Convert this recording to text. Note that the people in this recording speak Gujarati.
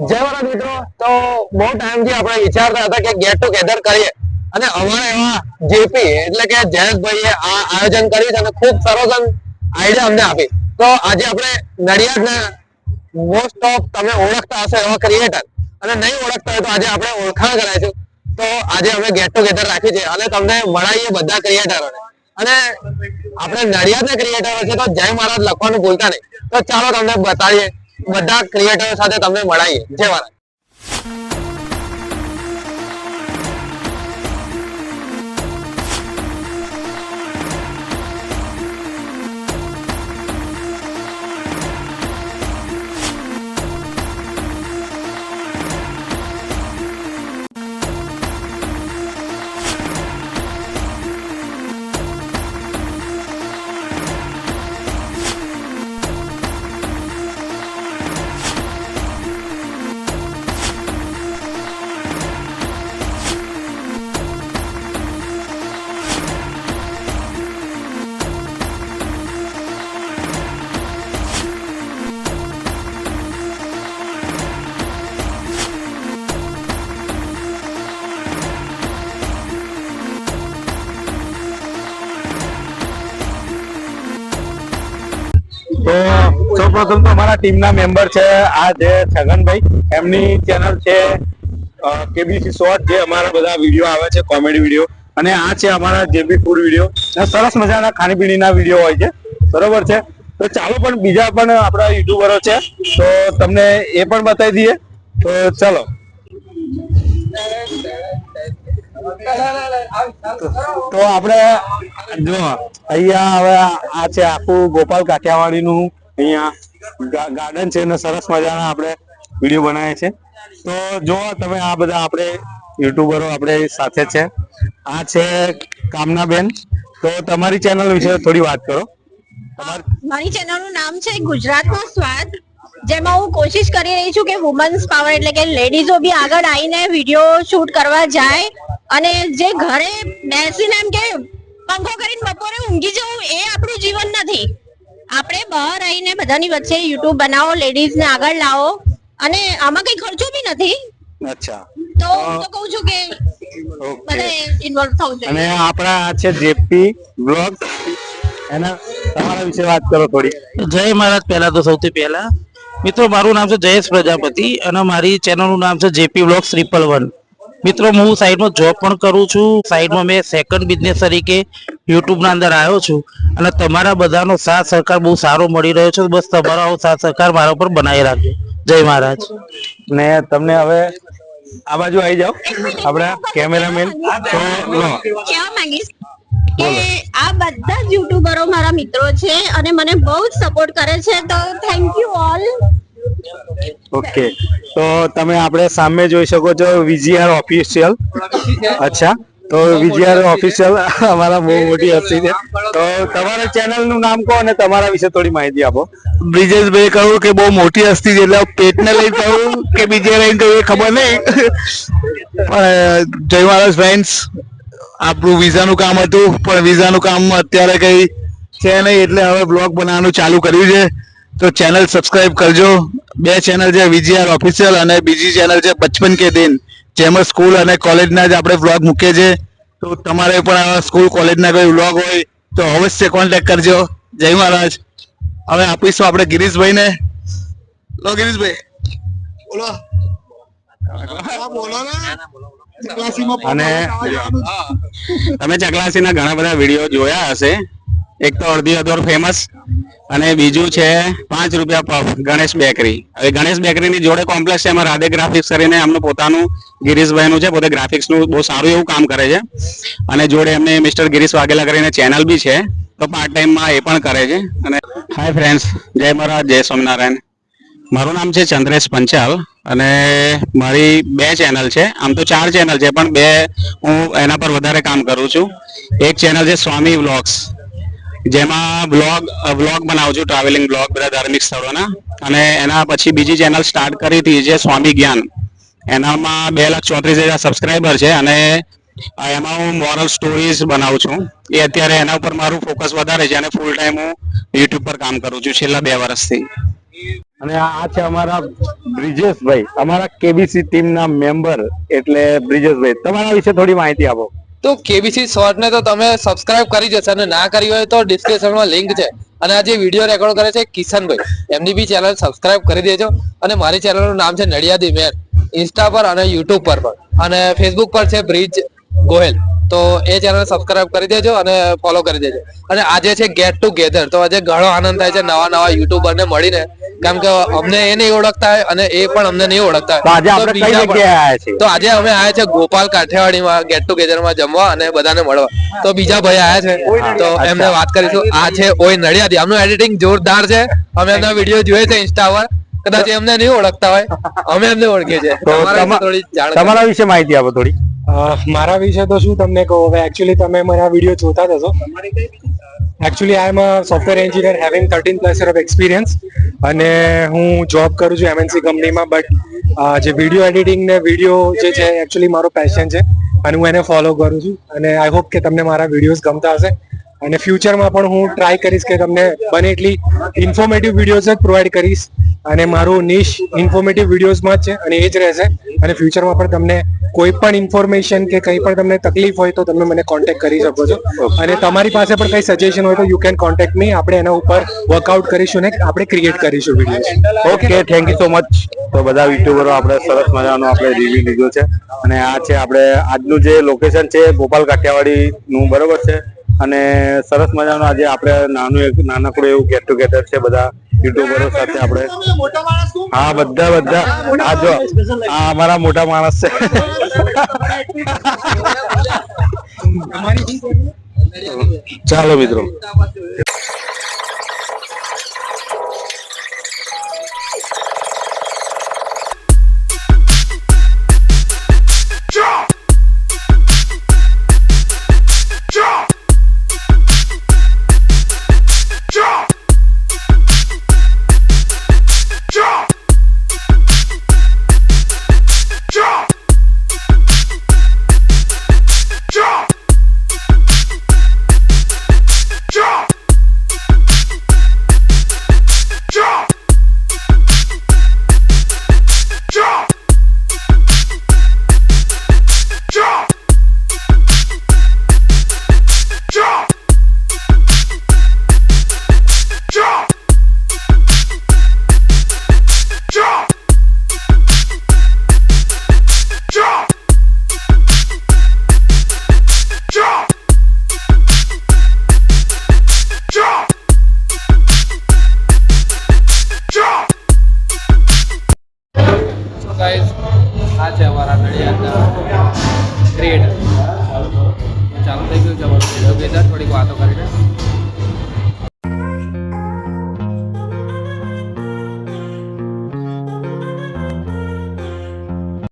જય મારા મિત્રો. તો બહુ ટાઈમથી આપણે વિચારતા હતા કે ગેટ ટુગેધર કરીએ. અને અમારા એવા જેપી એટલે કે જયેશભાઈએ આ આયોજન કર્યું છે અને ખૂબ સરસ આઈડિયા અમને આપી. તો આજે આપણે નડિયાદના મોસ્ટ ઓફ તમે ઓળખતા હશો એવા ક્રિએટર અને નહીં ઓળખતા હોય તો આજે આપણે ઓળખાણ કરાવીશું. તો આજે અમે ગેટ ટુગેધર રાખી છે. અને તમને મળાઈએ બધા ક્રિએટરોને અને આપણે નડિયાદના ક્રિએટરો છે તો જય મહારાજ લખવાનું ભૂલતા નહીં. તો ચાલો તમને બતાવીએ બધા ક્રિએટરો સાથે તમને મળાઈએ. જય મહારાજ સૌપ્રથમ તો અમારા ટીમના મેમ્બર છે આ જે છગનભાઈ, એમની ચેનલ છે કેબીસી શોર્ટ જે અમારા બધા વીડિયો આવે છે, કોમેડી વીડિયો. અને આ છે અમારા જેબી ફૂડ વીડિયો. સરસ મજાના ખાણીપીણીના વીડિયો હોય છે. બરોબર છે? તો ચાલો પણ બીજા પણ આપણા યુટ્યુબરો છે. તો તમને એ પણ બતાવી દઈએ. તો ચાલો. તો આપણે જો અહીંયા હવે આ છે આખું ગોપાલ કાઠિયાવાડીનું અહીંયા ગાર્ડન છે અને સરસ મજાના આપણે વીડિયો બનાવે છે તો જો તમે આ બધા આપણે યુટ્યુબરો આપણે સાથે છે, આ છે કામનાબેન. તો તમારી ચેનલ વિશે થોડી વાત કરો. મારી ચેનલનું નામ છે ગુજરાતનો સ્વાદ, જેમાં હું કોશિશ કરી રહી છું કે વુમન્સ પાવર એટલે કે લેડીઝો બી આગળ આવીને વીડિયો શૂટ કરવા જાય. અને જે ઘરે બેસીને એમ કે પંખો કરીને બપોરે ઊંઘી જવું એ આપણું જીવન નથી. આપણે બહાર આવીને બધાની વચ્ચે યુટ્યુબ બનાવો લેડીઝ ને આગળ લાવો. અને આમાં કઈ ખર્ચો બી નથી. અચ્છા. તો હું તો કહું છું કે બધા ઇન્વોલ્વ થવું જોઈએ. અને આપણા આ છે જેપી બ્લોગ. એના તમારા વિશે વાત કરો થોડી. જય મહારાજ પહેલા તો સૌથી પહેલા. મિત્રો મારું નામ છે જયેશ પ્રજાપતિ અને મારી ચેનલનું નામ છે જેપી વ્લોગ ટ્રિપલ વન. મિત્રો હું સાઈડમાં જોબ પણ કરું છું. સાઈડમાં મેં સેકન્ડ બિઝનેસ તરીકે યુટ્યુબના અંદર આવ્યો છું. અને તમારા બધાનો સાથ સહકાર બહુ સારો મળી રહ્યો છે. બસ તમારો સાથ સહકાર મારા ઉપર બનાવી રાખજો. જય મહારાજ. ને તમને હવે આ બાજુ આવી જાઓ. આપણા કેમેરામેન કે આ બધા જ યુટ્યુબરો મારા મિત્રો છે અને મને બહુ જ સપોર્ટ કરે છે. તો થેન્ક યુ ઓલ ઓકે તો તમે આપણે સામે જોઈ શકો છો વીજીઆર ઓફિશિયલ અચ્છા. તો વીજીઆર ઓફિશિયલ અમારા બહુ મોટી હસ્તી છે. તો તમારા ચેનલનું નામ કહો અને તમારા વિશે થોડી માહિતી આપો. બ્રિજેશભાઈ કહ્યું કે બહુ મોટી હસ્તી છે, એટલે પેટને લઈને કહ્યું કે બીજે લઈને કહ્યું ખબર નહીં. પણ જય મહારાજ ફ્રેન્ડ્સ આપણું વિઝાનું કામ હતું, પણ વિઝાનું કામ અત્યારે કઈ છે નહીં, એટલે હવે બ્લોગ બનાવવાનું ચાલુ કર્યું છે. તો ચેનલ સબસ્ક્રાઇબ કરજો. બે ચેનલ છે વીજીઆર ઓફિશિયલ અને બીજી ચેનલ છે બચપન કે દિન જેમાં સ્કૂલ અને કોલેજના જ આપણે વ્લોગ મૂકીએ છીએ. તો તમારે પણ સ્કૂલ કોલેજના કોઈ વ્લોગ હોય તો અવશ્ય કોન્ટેક કરજો. જય મહારાજ. હવે આપીશું આપણે ગિરીશભાઈ. ને. લો ગિરીશભાઈ અને તમે ચકલાસીના ઘણા બધા વીડિયો જોયા હશે. એક તો અડધી અધોર ફેમસ અને બીજું છે પાંચ રૂપિયા પફ, ગણેશ બેકરી. હવે ગણેશ બેકરીની જોડે કોમ્પ્લેક્સ છે, એમાં રાધે ગ્રાફિક્સ કરીને એમનું પોતાનું ગિરીશભાઈનું છે, પોતે ગ્રાફિક્સનું બહુ સારું એવું કામ કરે છે. અને જોડે એમને મિસ્ટર ગિરીશ વાઘેલા કરીને ચેનલ બી છે, તો પાર્ટ ટાઈમમાં એ પણ કરે છે. અને હાય ફ્રેન્ડ્સ જય મહારાજ, જય સ્વામિનારાયણ. મારું નામ છે ચંદ્રેશ પંચાલ અને મારી બે ચેનલ છે. આમ તો ચાર ચેનલ છે, પણ બે હું એના પર વધારે કામ કરું છું. એક ચેનલ છે સ્વામી વ્લોગ્સ જેમાં બ્લોગ બ્લોગ બનાવું છું ટ્રાવેલિંગ બ્લોગ બધા ધાર્મિક સ્થળોના. અને એના પછી બીજી ચેનલ સ્ટાર્ટ કરી હતી, જે સ્વામી જ્ઞાન. એનામાં બે લાખ ચોત્રીસ હજાર સબસ્ક્રાઈબર છે અને એમાં હું મોરલ સ્ટોરીઝ બનાવું છું. એ અત્યારે એના ઉપર મારું ફોકસ વધારે છે અને ફૂલ ટાઈમ હું યુટ્યુબ પર કામ કરું છું, છેલ્લા બે વર્ષથી. અને આ છે અમારા બ્રિજેશભાઈ. અમારા કેબીસી ટીમના મેમ્બર એટલે બ્રિજેશભાઈ. તમારા વિશે થોડી માહિતી આપો. તો કેબીસી શોર્ટ ને તો તમે સબસ્ક્રાઇબ કરી જશો અને ના કરી હોય તો ડિસ્ક્રિપ્શનમાં લિંક છે. અને આ જે વીડિયો રેકોર્ડ કરે છે કિશનભાઈ એમની બી ચેનલ સબસ્ક્રાઇબ કરી દેજો. અને મારી ચેનલનું નામ છે નડિયાદી મેર ઇન્સ્ટા પર અને યુટ્યુબ પર પણ. અને ફેસબુક પર છે બ્રિજ ગોહેલ. તો એ ચેનલ સબસ્ક્રાઇબ કરી દેજો અને ફોલો કરી દેજો. અને આજે છે ગેટ ટુગેધર તો આજે ઘણો આનંદ થાય છે. નવા નવા યુટ્યુબરને મળીને. કેમ કે અમને એ નહીં ઓળખતા હોય અને એ પણ અમને નહીં ઓળખતા તો આજે આવ્યા અમે આયા છે ગોપાલ કાઠિયાવાડીમાં ગેટ ટુગેધરમાં જમવા અને બધાને મળવા. તો બીજા ભાઈ આવ્યા છે. તો એમને વાત કરીશું. આ છે ઓય નડિયાદી. આમનું એડિટિંગ જોરદાર છે. અમે એમના વીડિયો જોઈએ છે ઇન્સ્ટા પર. કદાચ એમને અમને નહીં ઓળખતા હોય. અમે એમને ઓળખીએ છીએ. તમારા વિશે માહિતી આપો થોડી. મારા વિશે તો શું તમને કહું? હવે એકચ્યુઅલી તમે મારા વીડિયો જોતા જ હશો. Actually I am a software engineer having thirteen plus of experience અને હું જોબ કરું છું એમએનસી કંપનીમાં બટ જે વીડિયો એડિટિંગ ને વીડિયો જે છે એકચ્યુઅલી મારો પેશન છે. અને હું એને ફોલો કરું છું. અને આઈ હોપ કે તમને મારા વિડીયોઝ ગમતા હશે. અને ફ્યુચરમાં પણ હું ટ્રાય કરીશ કે તમને બને એટલી ઇન્ફોર્મેટિવ વિડીયોઝ જ પ્રોવાઈડ કરીશ. અને મારું નિશ ઇન્ફોર્મેટિવ વિડીયોઝમાં જ છે અને એ જ રહેશે. અને ફ્યુચરમાં પણ તમને કોઈ પણ ઇન્ફોર્મેશન કે કંઈ પણ તમને તકલીફ હોય તો તમે મને કોન્ટેક્ટ કરી શકો છો. અને તમારી પાસે પણ કંઈ સજેશન હોય તો યુ કેન કોન્ટેક્ટ મી આપણે એના ઉપર વર્કઆઉટ કરીશું ને આપણે ક્રિએટ કરીશું video okay thank you so much તો બધા યુટ્યુબરો આપણે સરસ મજાનો આપણે રિવ્યુ લીધો છે. અને આ છે આપણે આજનું જે લોકેશન છે ગોપાલ કાઠિયાવાડીનું બરોબર છે? અને સરસ મજાનું આજે આપણે નાનું એક નાનકડું એવું ગેટ ટુગેધર છે બધા યુટ્યુબરો સાથે આપણે. હા બધા બધા. આ જો આ અમારા મોટા માણસ છે. ચાલો મિત્રો. અમારા નડિયાદના ક્રિએટર ચાલુ થઈ ગયું છે ટુગેધર થોડીક વાતો કરીને